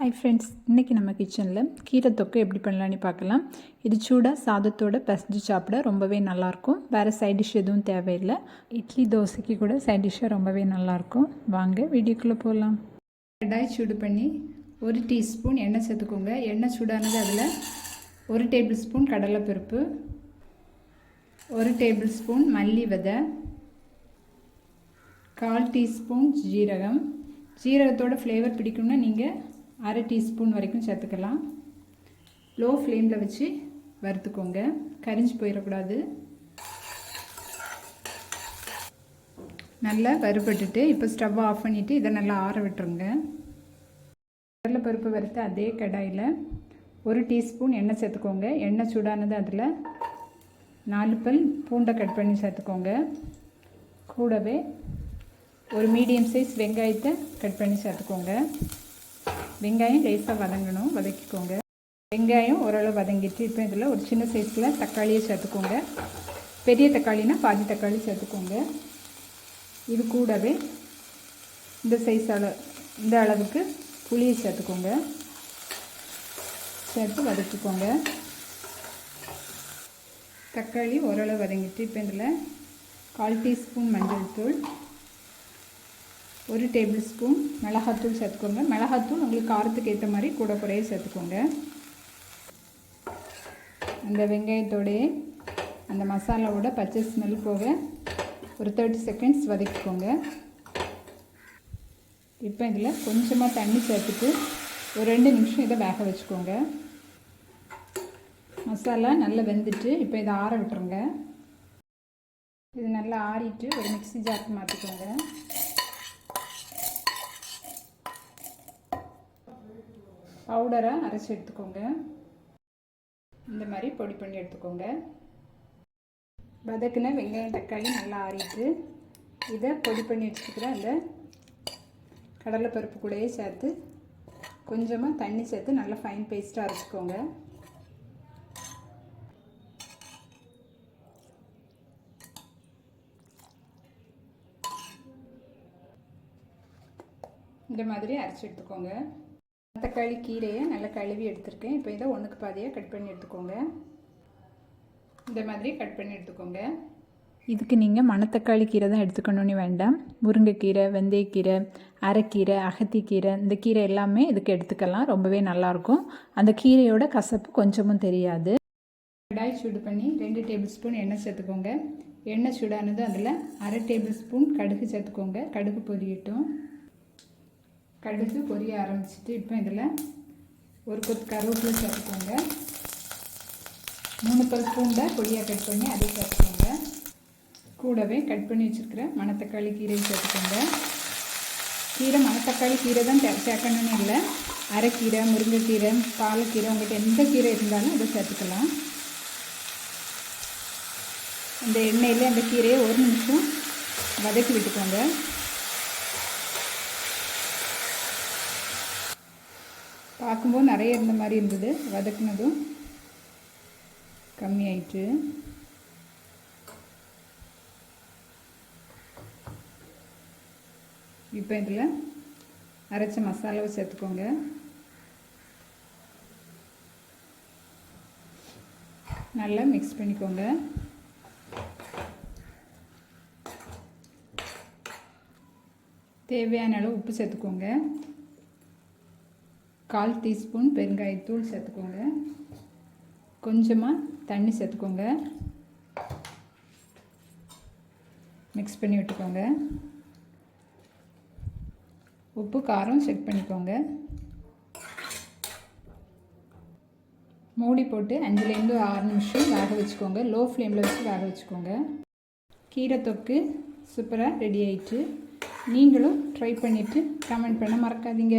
Hi friends இன்றைக்கி நம்ம கிச்சனில் கீரை தொக்கு எப்படி பண்ணலான்னு பார்க்கலாம். இது சூடாக சாதத்தோட பசஞ்சு சாப்பிட ரொம்பவே நல்லாயிருக்கும். வேறு சைட் டிஷ் எதுவும் தேவையில்லை. இட்லி தோசைக்கு கூட சைட் டிஷ்ஷாக ரொம்பவே நல்லாயிருக்கும். வாங்க வீடியோக்குள்ளே போகலாம். கடாய் சூடு பண்ணி ஒரு டீஸ்பூன் எண்ணெய் சேர்த்துக்கோங்க. எண்ணெய் சூடானது அதில் ஒரு டேபிள் ஸ்பூன் கடலைப்பருப்பு ஒரு டேபிள் ஸ்பூன் மல்லி விதை கால் டீஸ்பூன் ஜீரகம். ஜீரகத்தோட ஃப்ளேவர் பிடிக்கும்னா நீங்கள் அரை டீஸ்பூன் வரைக்கும் சேர்த்துக்கலாம். லோ ஃப்ளேமில் வச்சு வறுத்துக்கோங்க. கரிஞ்சு போயிடக்கூடாது நல்லா வறுபட்டுட்டு இப்போ ஸ்டவ் ஆஃப் பண்ணிவிட்டு இதை நல்லா ஆற விட்டுருங்க. கடலைப்பருப்பு வறுத்த அதே கடாயில் ஒரு டீஸ்பூன் எண்ணெய் சேர்த்துக்கோங்க. எண்ணெய் சூடானது அதில் நாலு பல் பூண்டை கட் பண்ணி சேர்த்துக்கோங்க. கூடவே ஒரு மீடியம் சைஸ் வெங்காயத்தை கட் பண்ணி சேர்த்துக்கோங்க. வெங்காயம் லேசாக வதங்கணும். வதக்கிக்கோங்க. வெங்காயம் ஓரளவு வதங்கிட்டு இப்போ இதில் ஒரு சின்ன சைஸில் தக்காளியை சேர்த்துக்கோங்க. பெரிய தக்காளினா பாதி தக்காளி சேர்த்துக்கோங்க. இது கூடவே இந்த சைஸ் அளவு இந்த அளவுக்கு புளியை சேர்த்துக்கோங்க. சேர்த்து வதக்கிக்கோங்க. தக்காளி ஓரளவு வதங்கிட்டு இப்போ இதில் கால் டீஸ்பூன் மஞ்சள் தூள். ஒரு டேபிள் ஸ்பூன் மிளகாத்தூள் சேர்த்துக்கோங்க. மிளகாத்தூள் உங்களுக்கு காரத்துக்கு ஏற்ற மாதிரி கூட குறைய சேர்த்துக்கோங்க. அந்த வெங்காயத்தோடைய அந்த மசாலாவோட பச்சை ஸ்மெல் போக ஒரு தேர்ட்டி செகண்ட்ஸ் வதக்கிக்கோங்க. இப்போ இதில் கொஞ்சமாக தண்ணி சேர்த்துட்டு ஒரு ரெண்டு நிமிஷம் இதை வேக வச்சுக்கோங்க. மசாலா நல்லா வெந்துட்டு இப்போ இதை ஆற விட்டுருங்க. இது நல்லா ஆறிட்டு ஒரு மிக்சி ஜாருக்கு மாற்றிக்கோங்க பவுடராக அரைச்சி எடுத்துக்கோங்க. இந்த மாதிரி பொடி பண்ணி எடுத்துக்கோங்க. வதக்குன வெங்காயம் தக்காளி நல்லா ஆறிட்டு இதை பொடி பண்ணி வச்சுக்கிற அந்த கடலைப்பருப்பு கூடயே சேர்த்து கொஞ்சமாக தண்ணி சேர்த்து நல்லா ஃபைன் பேஸ்ட்டாக அரைச்சிக்கோங்க. இந்த மாதிரி அரைச்சி எடுத்துக்கோங்க. தக்காளி கீரையை நல்லா கழுவி எடுத்துருக்கேன். இப்போ இதை ஒன்றுக்கு பாதியாக கட் பண்ணி எடுத்துக்கோங்க. இந்த மாதிரி கட் பண்ணி எடுத்துக்கோங்க. இதுக்கு நீங்கள் மணத்தக்காளி கீரை தான் எடுத்துக்கணும்னு வேண்டாம். முருங்கைக்கீரை வெந்தயக்கீரை அரைக்கீரை அகத்திக்கீரை இந்த கீரை எல்லாமே இதுக்கு எடுத்துக்கலாம். ரொம்பவே நல்லாயிருக்கும் அந்த கீரையோட கசப்பு கொஞ்சமும் தெரியாது. கடாய் சூடு பண்ணி ரெண்டு டேபிள் ஸ்பூன் எண்ணெய் சேர்த்துக்கோங்க. எண்ணெய் சூடானது அதில் அரை டேபிள் ஸ்பூன் கடுகு சேர்த்துக்கோங்க. கடுகு பொரியட்டும். கடுகு பொரிய ஆரம்பிச்சிட்டு இப்போ இதில் ஒரு கொத்து கருவேப்பிலை சேர்த்துக்கோங்க. மூணு பல் பூண்டை பொடியாக கட் பண்ணி அதை சேர்த்துக்கோங்க. கூடவே கட் பண்ணி வச்சுருக்கிற மணத்தக்காளி கீரை சேர்த்துக்கோங்க. கீரை மணத்தக்காளி கீரை தான் சேர்க்கணும்னு இல்லை. அரைக்கீரை முருங்கைக்கீரை பாலக்கீரை உங்கள்கிட்ட எந்த கீரை இருந்தாலும் அதை சேர்த்துக்கலாம். இந்த எண்ணெயில் அந்த கீரையை ஒரு நிமிஷம் வதக்கி விட்டுக்கோங்க. பார்க்கும்போது நிறைய இருந்த மாதிரி இருந்தது. வதக்குனதும் கம்மியாயிட்டு இப்போ இதில் அரைச்ச மசாலாவை சேர்த்துக்கோங்க. நல்லா மிக்ஸ் பண்ணிக்கோங்க. தேவையான அளவு உப்பு சேர்த்துக்கோங்க. கால் டீஸ்பூன் பெருங்காயத்தூள் சேர்த்துக்கோங்க. கொஞ்சமாக தண்ணி சேர்த்துக்கோங்க. மிக்ஸ் பண்ணி விட்டுக்கோங்க. உப்பு காரம் செக் பண்ணிக்கோங்க. மூடி போட்டு அஞ்சுலேருந்து ஆறு நிமிஷம் வேக வச்சுக்கோங்க. லோ ஃப்ளேமில் வச்சு வேக வச்சுக்கோங்க. கீரை தொக்கு சூப்பராக ரெடி ஆயிடுச்சு நீங்களும் ட்ரை பண்ணிவிட்டு கமெண்ட் பண்ண மறக்காதீங்க.